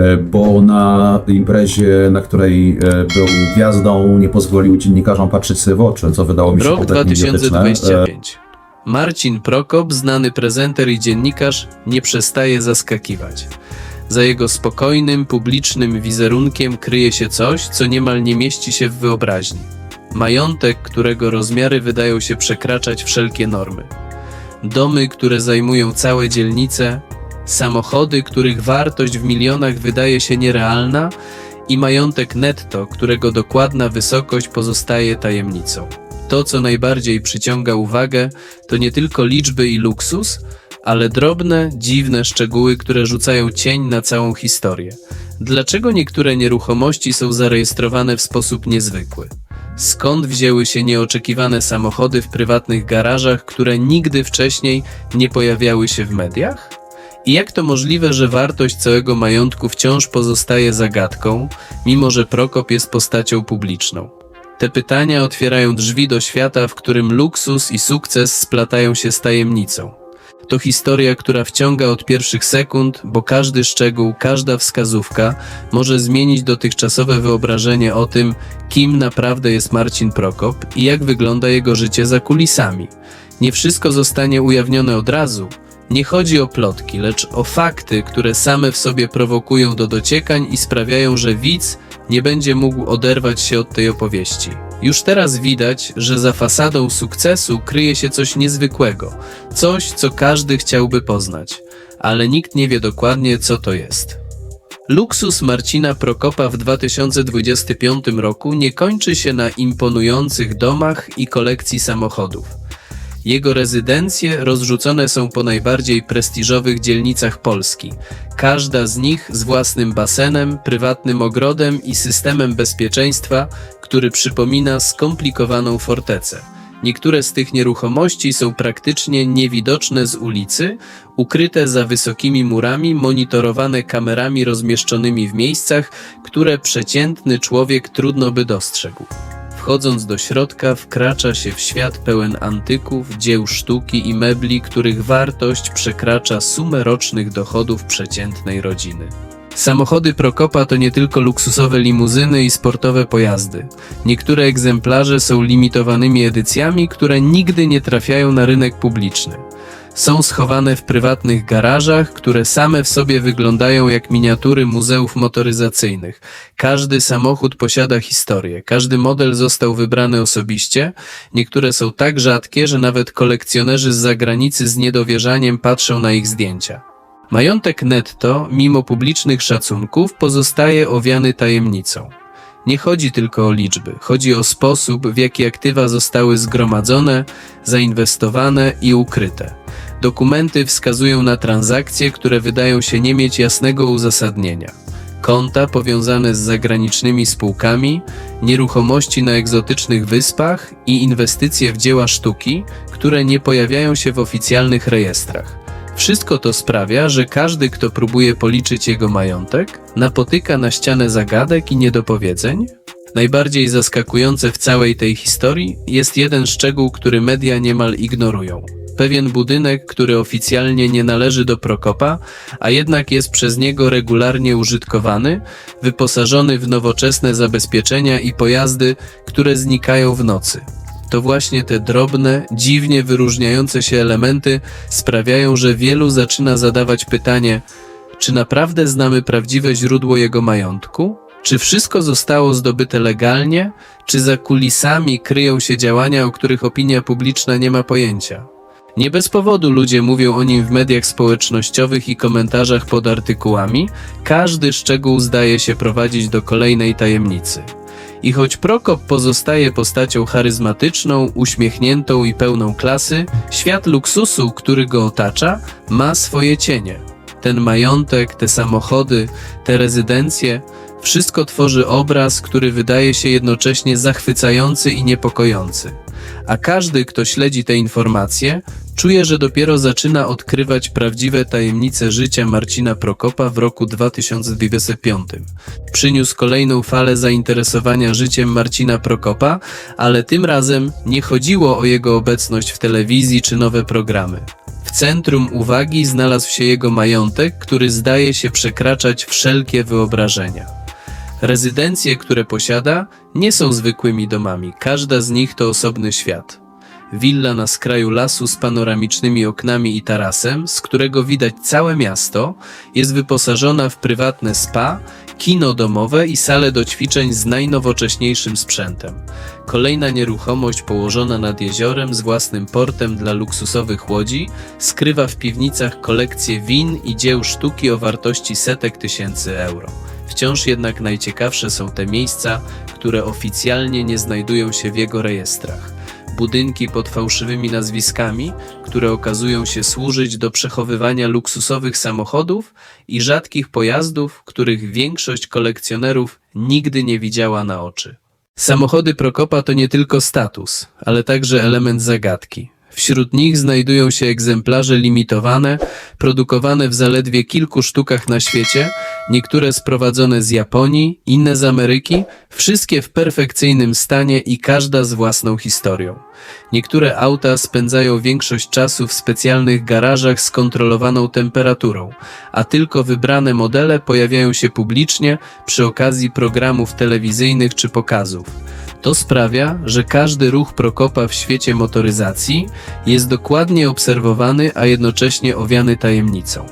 e, bo na imprezie, na której e, był gwiazdą, nie pozwolił dziennikarzom patrzeć sobie w oczy, co wydało mi się Rok kompletnie idiotyczne. E, 2025. Marcin Prokop, znany prezenter i dziennikarz, nie przestaje zaskakiwać. Za jego spokojnym, publicznym wizerunkiem kryje się coś, co niemal nie mieści się w wyobraźni. Majątek, którego rozmiary wydają się przekraczać wszelkie normy. Domy, które zajmują całe dzielnice, samochody, których wartość w milionach wydaje się nierealna i majątek netto, którego dokładna wysokość pozostaje tajemnicą. To, co najbardziej przyciąga uwagę, to nie tylko liczby i luksus, ale drobne, dziwne szczegóły, które rzucają cień na całą historię. Dlaczego niektóre nieruchomości są zarejestrowane w sposób niezwykły? Skąd wzięły się nieoczekiwane samochody w prywatnych garażach, które nigdy wcześniej nie pojawiały się w mediach? I jak to możliwe, że wartość całego majątku wciąż pozostaje zagadką, mimo że Prokop jest postacią publiczną? Te pytania otwierają drzwi do świata, w którym luksus i sukces splatają się z tajemnicą. To historia, która wciąga od pierwszych sekund, bo każdy szczegół, każda wskazówka może zmienić dotychczasowe wyobrażenie o tym, kim naprawdę jest Marcin Prokop i jak wygląda jego życie za kulisami. Nie wszystko zostanie ujawnione od razu. Nie chodzi o plotki, lecz o fakty, które same w sobie prowokują do dociekań i sprawiają, że widz nie będzie mógł oderwać się od tej opowieści. Już teraz widać, że za fasadą sukcesu kryje się coś niezwykłego, coś, co każdy chciałby poznać, ale nikt nie wie dokładnie, co to jest. Luksus Marcina Prokopa w 2025 roku nie kończy się na imponujących domach i kolekcji samochodów. Jego rezydencje rozrzucone są po najbardziej prestiżowych dzielnicach Polski. Każda z nich z własnym basenem, prywatnym ogrodem i systemem bezpieczeństwa, który przypomina skomplikowaną fortecę. Niektóre z tych nieruchomości są praktycznie niewidoczne z ulicy, ukryte za wysokimi murami, monitorowane kamerami rozmieszczonymi w miejscach, które przeciętny człowiek trudno by dostrzegł. Wchodząc do środka, wkracza się w świat pełen antyków, dzieł sztuki i mebli, których wartość przekracza sumę rocznych dochodów przeciętnej rodziny. Samochody Prokopa to nie tylko luksusowe limuzyny i sportowe pojazdy. Niektóre egzemplarze są limitowanymi edycjami, które nigdy nie trafiają na rynek publiczny. Są schowane w prywatnych garażach, które same w sobie wyglądają jak miniatury muzeów motoryzacyjnych. Każdy samochód posiada historię, każdy model został wybrany osobiście. Niektóre są tak rzadkie, że nawet kolekcjonerzy z zagranicy z niedowierzaniem patrzą na ich zdjęcia. Majątek netto, mimo publicznych szacunków, pozostaje owiany tajemnicą. Nie chodzi tylko o liczby, chodzi o sposób, w jaki aktywa zostały zgromadzone, zainwestowane i ukryte. Dokumenty wskazują na transakcje, które wydają się nie mieć jasnego uzasadnienia. Konta powiązane z zagranicznymi spółkami, nieruchomości na egzotycznych wyspach i inwestycje w dzieła sztuki, które nie pojawiają się w oficjalnych rejestrach. Wszystko to sprawia, że każdy, kto próbuje policzyć jego majątek, napotyka na ścianę zagadek i niedopowiedzeń. Najbardziej zaskakujące w całej tej historii jest jeden szczegół, który media niemal ignorują. Pewien budynek, który oficjalnie nie należy do Prokopa, a jednak jest przez niego regularnie użytkowany, wyposażony w nowoczesne zabezpieczenia i pojazdy, które znikają w nocy. To właśnie te drobne, dziwnie wyróżniające się elementy sprawiają, że wielu zaczyna zadawać pytanie, czy naprawdę znamy prawdziwe źródło jego majątku? Czy wszystko zostało zdobyte legalnie? Czy za kulisami kryją się działania, o których opinia publiczna nie ma pojęcia? Nie bez powodu ludzie mówią o nim w mediach społecznościowych i komentarzach pod artykułami. Każdy szczegół zdaje się prowadzić do kolejnej tajemnicy. I choć Prokop pozostaje postacią charyzmatyczną, uśmiechniętą i pełną klasy, świat luksusu, który go otacza, ma swoje cienie. Ten majątek, te samochody, te rezydencje, wszystko tworzy obraz, który wydaje się jednocześnie zachwycający i niepokojący. A każdy, kto śledzi te informacje, czuje, że dopiero zaczyna odkrywać prawdziwe tajemnice życia Marcina Prokopa w roku 2025. Przyniósł kolejną falę zainteresowania życiem Marcina Prokopa, ale tym razem nie chodziło o jego obecność w telewizji czy nowe programy. W centrum uwagi znalazł się jego majątek, który zdaje się przekraczać wszelkie wyobrażenia. Rezydencje, które posiada, nie są zwykłymi domami, każda z nich to osobny świat. Willa na skraju lasu z panoramicznymi oknami i tarasem, z którego widać całe miasto, jest wyposażona w prywatne spa, kino domowe i salę do ćwiczeń z najnowocześniejszym sprzętem. Kolejna nieruchomość położona nad jeziorem z własnym portem dla luksusowych łodzi skrywa w piwnicach kolekcję win i dzieł sztuki o wartości setek tysięcy euro. Wciąż jednak najciekawsze są te miejsca, które oficjalnie nie znajdują się w jego rejestrach. Budynki pod fałszywymi nazwiskami, które okazują się służyć do przechowywania luksusowych samochodów i rzadkich pojazdów, których większość kolekcjonerów nigdy nie widziała na oczy. Samochody Prokopa to nie tylko status, ale także element zagadki. Wśród nich znajdują się egzemplarze limitowane, produkowane w zaledwie kilku sztukach na świecie, niektóre sprowadzone z Japonii, inne z Ameryki, wszystkie w perfekcyjnym stanie i każda z własną historią. Niektóre auta spędzają większość czasu w specjalnych garażach z kontrolowaną temperaturą, a tylko wybrane modele pojawiają się publicznie przy okazji programów telewizyjnych czy pokazów. To sprawia, że każdy ruch Prokopa w świecie motoryzacji jest dokładnie obserwowany, a jednocześnie owiany tajemnicą.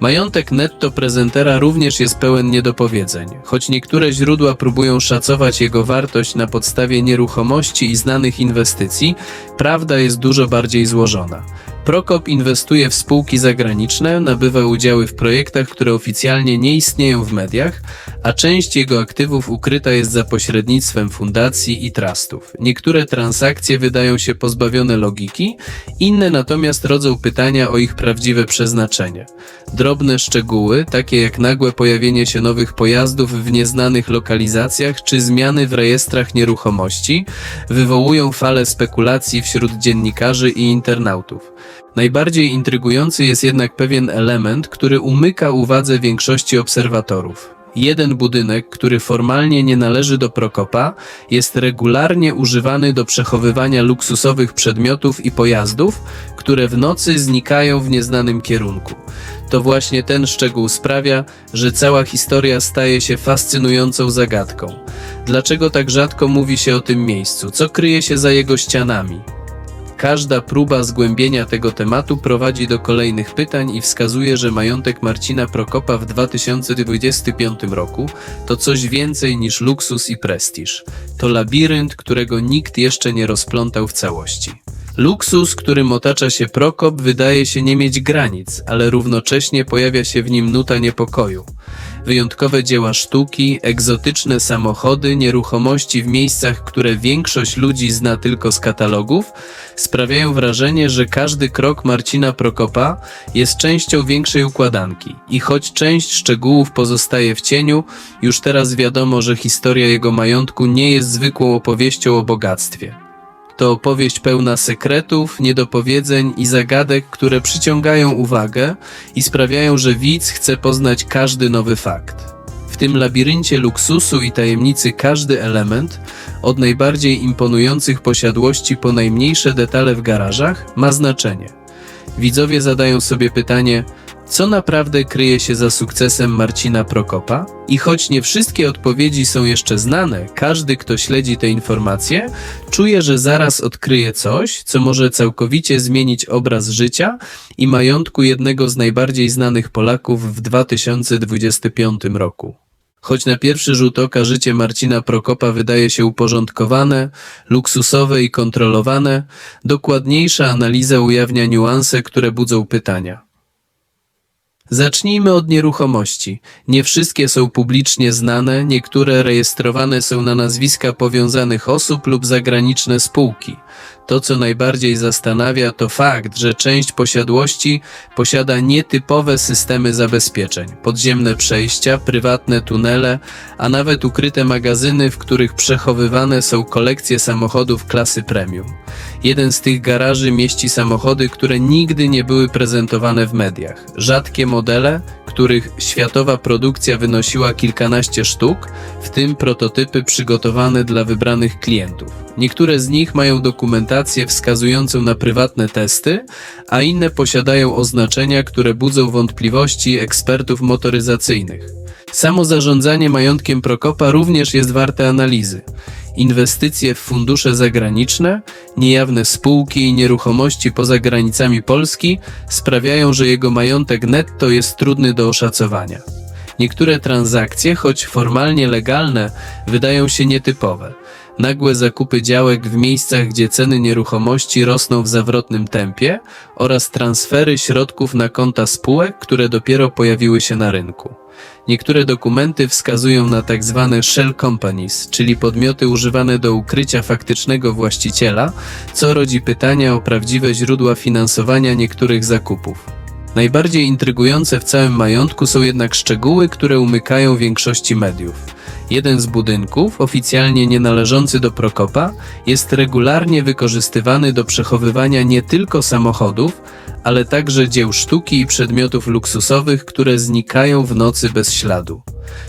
Majątek netto prezentera również jest pełen niedopowiedzeń, choć niektóre źródła próbują szacować jego wartość na podstawie nieruchomości i znanych inwestycji, prawda jest dużo bardziej złożona. Prokop inwestuje w spółki zagraniczne, nabywa udziały w projektach, które oficjalnie nie istnieją w mediach, a część jego aktywów ukryta jest za pośrednictwem fundacji i trustów. Niektóre transakcje wydają się pozbawione logiki, inne natomiast rodzą pytania o ich prawdziwe przeznaczenie. Drobne szczegóły, takie jak nagłe pojawienie się nowych pojazdów w nieznanych lokalizacjach czy zmiany w rejestrach nieruchomości, wywołują falę spekulacji wśród dziennikarzy i internautów. Najbardziej intrygujący jest jednak pewien element, który umyka uwadze większości obserwatorów. Jeden budynek, który formalnie nie należy do Prokopa, jest regularnie używany do przechowywania luksusowych przedmiotów i pojazdów, które w nocy znikają w nieznanym kierunku. To właśnie ten szczegół sprawia, że cała historia staje się fascynującą zagadką. Dlaczego tak rzadko mówi się o tym miejscu? Co kryje się za jego ścianami? Każda próba zgłębienia tego tematu prowadzi do kolejnych pytań i wskazuje, że majątek Marcina Prokopa w 2025 roku to coś więcej niż luksus i prestiż. To labirynt, którego nikt jeszcze nie rozplątał w całości. Luksus, którym otacza się Prokop, wydaje się nie mieć granic, ale równocześnie pojawia się w nim nuta niepokoju. Wyjątkowe dzieła sztuki, egzotyczne samochody, nieruchomości w miejscach, które większość ludzi zna tylko z katalogów, sprawiają wrażenie, że każdy krok Marcina Prokopa jest częścią większej układanki. I choć część szczegółów pozostaje w cieniu, już teraz wiadomo, że historia jego majątku nie jest zwykłą opowieścią o bogactwie. To opowieść pełna sekretów, niedopowiedzeń i zagadek, które przyciągają uwagę i sprawiają, że widz chce poznać każdy nowy fakt. W tym labiryncie luksusu i tajemnicy każdy element, od najbardziej imponujących posiadłości po najmniejsze detale w garażach, ma znaczenie. Widzowie zadają sobie pytanie, co naprawdę kryje się za sukcesem Marcina Prokopa? I choć nie wszystkie odpowiedzi są jeszcze znane, każdy, kto śledzi te informacje, czuje, że zaraz odkryje coś, co może całkowicie zmienić obraz życia i majątku jednego z najbardziej znanych Polaków w 2025 roku. Choć na pierwszy rzut oka życie Marcina Prokopa wydaje się uporządkowane, luksusowe i kontrolowane, dokładniejsza analiza ujawnia niuanse, które budzą pytania. Zacznijmy od nieruchomości. Nie wszystkie są publicznie znane, niektóre rejestrowane są na nazwiska powiązanych osób lub zagraniczne spółki. To, co najbardziej zastanawia, to fakt, że część posiadłości posiada nietypowe systemy zabezpieczeń, podziemne przejścia, prywatne tunele, a nawet ukryte magazyny, w których przechowywane są kolekcje samochodów klasy premium. Jeden z tych garaży mieści samochody, które nigdy nie były prezentowane w mediach. Rzadkie modele, których światowa produkcja wynosiła kilkanaście sztuk, w tym prototypy przygotowane dla wybranych klientów. Niektóre z nich mają dokumentację wskazującą na prywatne testy, a inne posiadają oznaczenia, które budzą wątpliwości ekspertów motoryzacyjnych. Samo zarządzanie majątkiem Prokopa również jest warte analizy. Inwestycje w fundusze zagraniczne, niejawne spółki i nieruchomości poza granicami Polski sprawiają, że jego majątek netto jest trudny do oszacowania. Niektóre transakcje, choć formalnie legalne, wydają się nietypowe. Nagłe zakupy działek w miejscach, gdzie ceny nieruchomości rosną w zawrotnym tempie oraz transfery środków na konta spółek, które dopiero pojawiły się na rynku. Niektóre dokumenty wskazują na tzw. shell companies, czyli podmioty używane do ukrycia faktycznego właściciela, co rodzi pytania o prawdziwe źródła finansowania niektórych zakupów. Najbardziej intrygujące w całym majątku są jednak szczegóły, które umykają większości mediów. Jeden z budynków, oficjalnie nie należący do Prokopa, jest regularnie wykorzystywany do przechowywania nie tylko samochodów, ale także dzieł sztuki i przedmiotów luksusowych, które znikają w nocy bez śladu.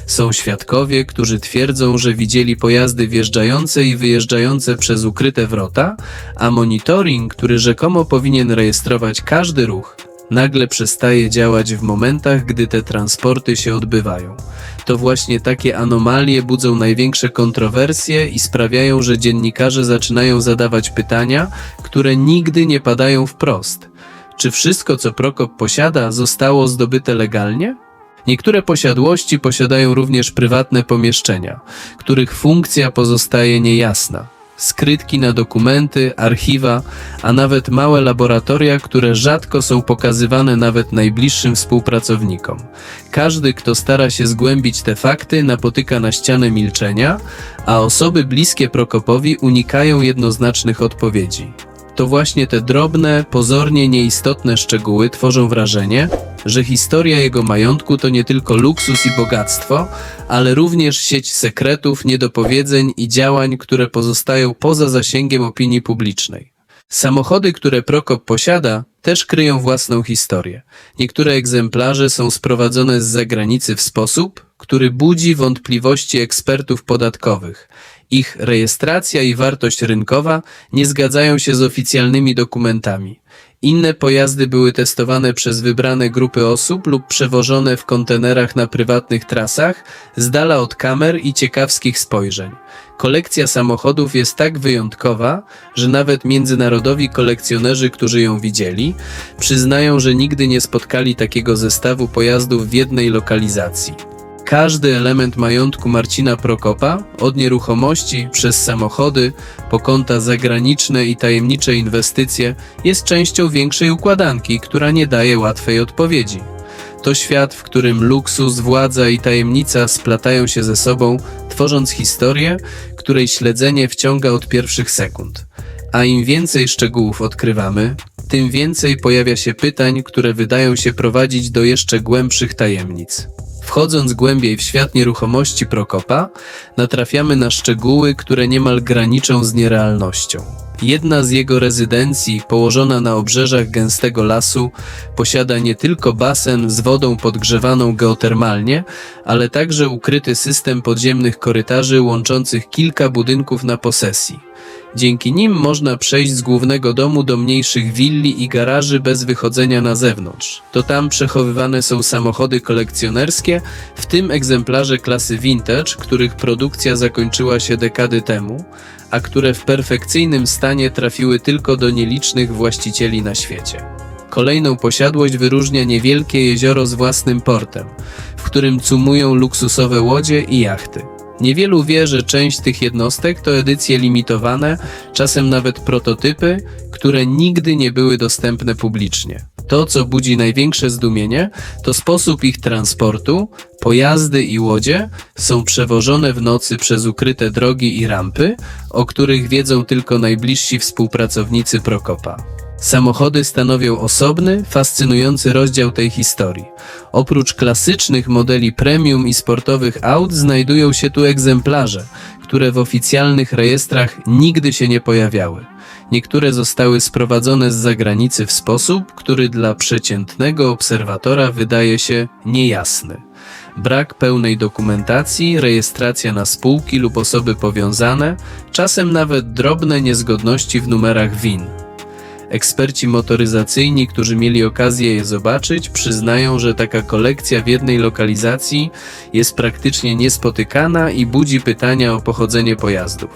Są świadkowie, którzy twierdzą, że widzieli pojazdy wjeżdżające i wyjeżdżające przez ukryte wrota, a monitoring, który rzekomo powinien rejestrować każdy ruch, nagle przestaje działać w momentach, gdy te transporty się odbywają. To właśnie takie anomalie budzą największe kontrowersje i sprawiają, że dziennikarze zaczynają zadawać pytania, które nigdy nie padają wprost. Czy wszystko, co Prokop posiada, zostało zdobyte legalnie? Niektóre posiadłości posiadają również prywatne pomieszczenia, których funkcja pozostaje niejasna. Skrytki na dokumenty, archiwa, a nawet małe laboratoria, które rzadko są pokazywane nawet najbliższym współpracownikom. Każdy, kto stara się zgłębić te fakty, napotyka na ścianę milczenia, a osoby bliskie Prokopowi unikają jednoznacznych odpowiedzi. To właśnie te drobne, pozornie nieistotne szczegóły tworzą wrażenie, że historia jego majątku to nie tylko luksus i bogactwo, ale również sieć sekretów, niedopowiedzeń i działań, które pozostają poza zasięgiem opinii publicznej. Samochody, które Prokop posiada, też kryją własną historię. Niektóre egzemplarze są sprowadzone z zagranicy w sposób, który budzi wątpliwości ekspertów podatkowych. Ich rejestracja i wartość rynkowa nie zgadzają się z oficjalnymi dokumentami. Inne pojazdy były testowane przez wybrane grupy osób lub przewożone w kontenerach na prywatnych trasach, z dala od kamer i ciekawskich spojrzeń. Kolekcja samochodów jest tak wyjątkowa, że nawet międzynarodowi kolekcjonerzy, którzy ją widzieli, przyznają, że nigdy nie spotkali takiego zestawu pojazdów w jednej lokalizacji. Każdy element majątku Marcina Prokopa, od nieruchomości przez samochody, po konta zagraniczne i tajemnicze inwestycje, jest częścią większej układanki, która nie daje łatwej odpowiedzi. To świat, w którym luksus, władza i tajemnica splatają się ze sobą, tworząc historię, której śledzenie wciąga od pierwszych sekund. A im więcej szczegółów odkrywamy, tym więcej pojawia się pytań, które wydają się prowadzić do jeszcze głębszych tajemnic. Wchodząc głębiej w świat nieruchomości Prokopa, natrafiamy na szczegóły, które niemal graniczą z nierealnością. Jedna z jego rezydencji, położona na obrzeżach gęstego lasu, posiada nie tylko basen z wodą podgrzewaną geotermalnie, ale także ukryty system podziemnych korytarzy łączących kilka budynków na posesji. Dzięki nim można przejść z głównego domu do mniejszych willi i garaży bez wychodzenia na zewnątrz. To tam przechowywane są samochody kolekcjonerskie, w tym egzemplarze klasy vintage, których produkcja zakończyła się dekady temu, a które w perfekcyjnym stanie trafiły tylko do nielicznych właścicieli na świecie. Kolejną posiadłość wyróżnia niewielkie jezioro z własnym portem, w którym cumują luksusowe łodzie i jachty. Niewielu wie, że część tych jednostek to edycje limitowane, czasem nawet prototypy, które nigdy nie były dostępne publicznie. To, co budzi największe zdumienie, to sposób ich transportu. Pojazdy i łodzie są przewożone w nocy przez ukryte drogi i rampy, o których wiedzą tylko najbliżsi współpracownicy Prokopa. Samochody stanowią osobny, fascynujący rozdział tej historii. Oprócz klasycznych modeli premium i sportowych aut znajdują się tu egzemplarze, które w oficjalnych rejestrach nigdy się nie pojawiały. Niektóre zostały sprowadzone z zagranicy w sposób, który dla przeciętnego obserwatora wydaje się niejasny. brak pełnej dokumentacji, rejestracja na spółki lub osoby powiązane, czasem nawet drobne niezgodności w numerach WIN. Eksperci motoryzacyjni, którzy mieli okazję je zobaczyć, przyznają, że taka kolekcja w jednej lokalizacji jest praktycznie niespotykana i budzi pytania o pochodzenie pojazdów.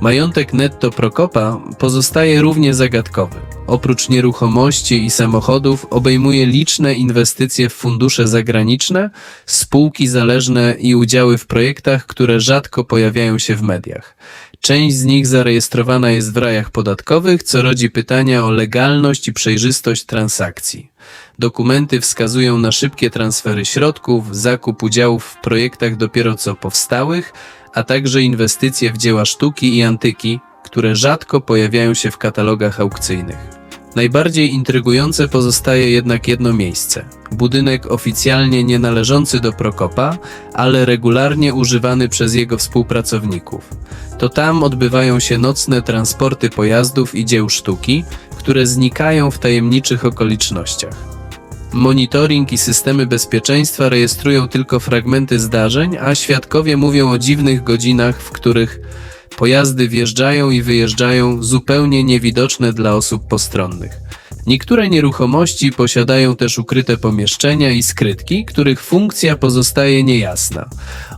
Majątek netto Prokopa pozostaje równie zagadkowy. Oprócz nieruchomości i samochodów obejmuje liczne inwestycje w fundusze zagraniczne, spółki zależne i udziały w projektach, które rzadko pojawiają się w mediach. Część z nich zarejestrowana jest w rajach podatkowych, co rodzi pytania o legalność i przejrzystość transakcji. Dokumenty wskazują na szybkie transfery środków, zakup udziałów w projektach dopiero co powstałych, a także inwestycje w dzieła sztuki i antyki, które rzadko pojawiają się w katalogach aukcyjnych. Najbardziej intrygujące pozostaje jednak jedno miejsce. Budynek oficjalnie nie należący do Prokopa, ale regularnie używany przez jego współpracowników. To tam odbywają się nocne transporty pojazdów i dzieł sztuki, które znikają w tajemniczych okolicznościach. Monitoring i systemy bezpieczeństwa rejestrują tylko fragmenty zdarzeń, a świadkowie mówią o dziwnych godzinach, w których pojazdy wjeżdżają i wyjeżdżają zupełnie niewidoczne dla osób postronnych. Niektóre nieruchomości posiadają też ukryte pomieszczenia i skrytki, których funkcja pozostaje niejasna.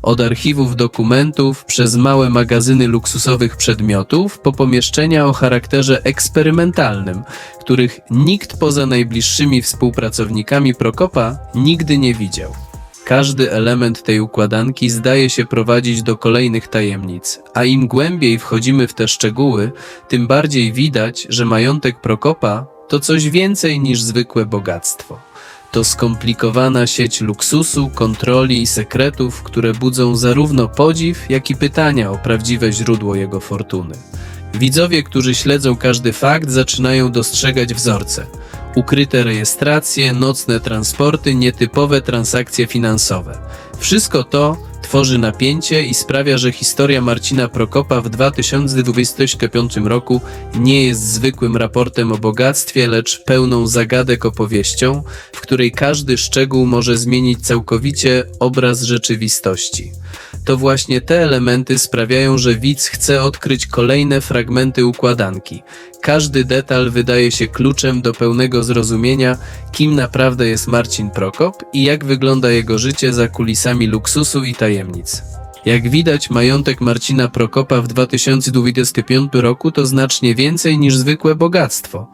Od archiwów dokumentów przez małe magazyny luksusowych przedmiotów po pomieszczenia o charakterze eksperymentalnym, których nikt poza najbliższymi współpracownikami Prokopa nigdy nie widział. Każdy element tej układanki zdaje się prowadzić do kolejnych tajemnic, a im głębiej wchodzimy w te szczegóły, tym bardziej widać, że majątek Prokopa to coś więcej niż zwykłe bogactwo. To skomplikowana sieć luksusu, kontroli i sekretów, które budzą zarówno podziw, jak i pytania o prawdziwe źródło jego fortuny. Widzowie, którzy śledzą każdy fakt, zaczynają dostrzegać wzorce. Ukryte rejestracje, nocne transporty, nietypowe transakcje finansowe. Wszystko to tworzy napięcie i sprawia, że historia Marcina Prokopa w 2025 roku nie jest zwykłym raportem o bogactwie, lecz pełną zagadek opowieścią, w której każdy szczegół może zmienić całkowicie obraz rzeczywistości. To właśnie te elementy sprawiają, że widz chce odkryć kolejne fragmenty układanki. Każdy detal wydaje się kluczem do pełnego zrozumienia, kim naprawdę jest Marcin Prokop i jak wygląda jego życie za kulisami luksusu i tajemnic. Jak widać, majątek Marcina Prokopa w 2025 roku to znacznie więcej niż zwykłe bogactwo.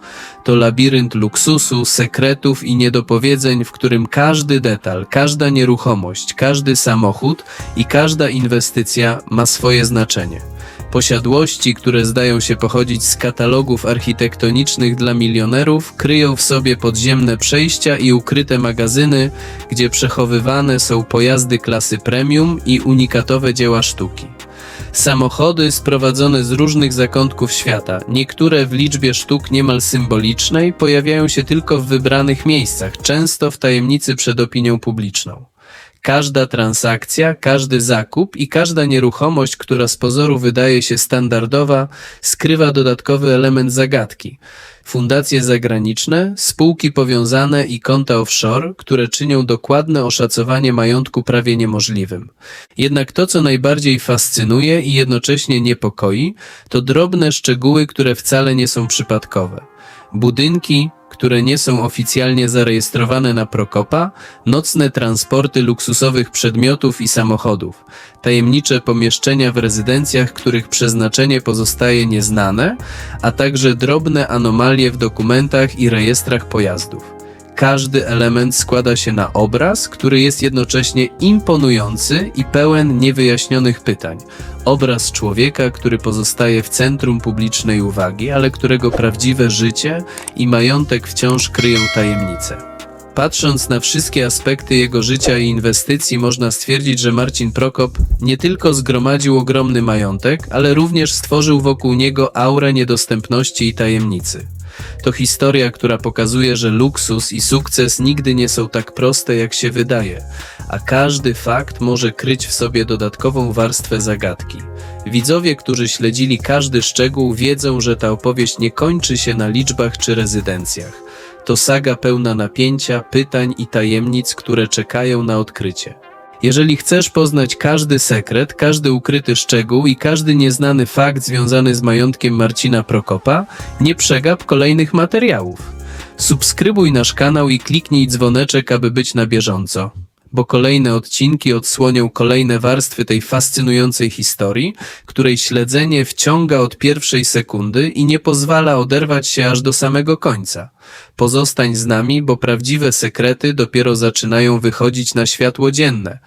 To labirynt luksusu, sekretów i niedopowiedzeń, w którym każdy detal, każda nieruchomość, każdy samochód i każda inwestycja ma swoje znaczenie. Posiadłości, które zdają się pochodzić z katalogów architektonicznych dla milionerów, kryją w sobie podziemne przejścia i ukryte magazyny, gdzie przechowywane są pojazdy klasy premium i unikatowe dzieła sztuki. Samochody sprowadzone z różnych zakątków świata, niektóre w liczbie sztuk niemal symbolicznej, pojawiają się tylko w wybranych miejscach, często w tajemnicy przed opinią publiczną. Każda transakcja, każdy zakup i każda nieruchomość, która z pozoru wydaje się standardowa, skrywa dodatkowy element zagadki. Fundacje zagraniczne, spółki powiązane i konta offshore, które czynią dokładne oszacowanie majątku prawie niemożliwym. Jednak to, co najbardziej fascynuje i jednocześnie niepokoi, to drobne szczegóły, które wcale nie są przypadkowe. Budynki, które nie są oficjalnie zarejestrowane na Prokopa, nocne transporty luksusowych przedmiotów i samochodów, tajemnicze pomieszczenia w rezydencjach, których przeznaczenie pozostaje nieznane, a także drobne anomalie w dokumentach i rejestrach pojazdów. Każdy element składa się na obraz, który jest jednocześnie imponujący i pełen niewyjaśnionych pytań. Obraz człowieka, który pozostaje w centrum publicznej uwagi, ale którego prawdziwe życie i majątek wciąż kryją tajemnice. Patrząc na wszystkie aspekty jego życia i inwestycji, można stwierdzić, że Marcin Prokop nie tylko zgromadził ogromny majątek, ale również stworzył wokół niego aurę niedostępności i tajemnicy. To historia, która pokazuje, że luksus i sukces nigdy nie są tak proste, jak się wydaje, a każdy fakt może kryć w sobie dodatkową warstwę zagadki. Widzowie, którzy śledzili każdy szczegół, wiedzą, że ta opowieść nie kończy się na liczbach czy rezydencjach. To saga pełna napięcia, pytań i tajemnic, które czekają na odkrycie. Jeżeli chcesz poznać każdy sekret, każdy ukryty szczegół i każdy nieznany fakt związany z majątkiem Marcina Prokopa, nie przegap kolejnych materiałów. Subskrybuj nasz kanał i kliknij dzwoneczek, aby być na bieżąco, bo kolejne odcinki odsłonią kolejne warstwy tej fascynującej historii, której śledzenie wciąga od pierwszej sekundy i nie pozwala oderwać się aż do samego końca. Pozostań z nami, bo prawdziwe sekrety dopiero zaczynają wychodzić na światło dzienne.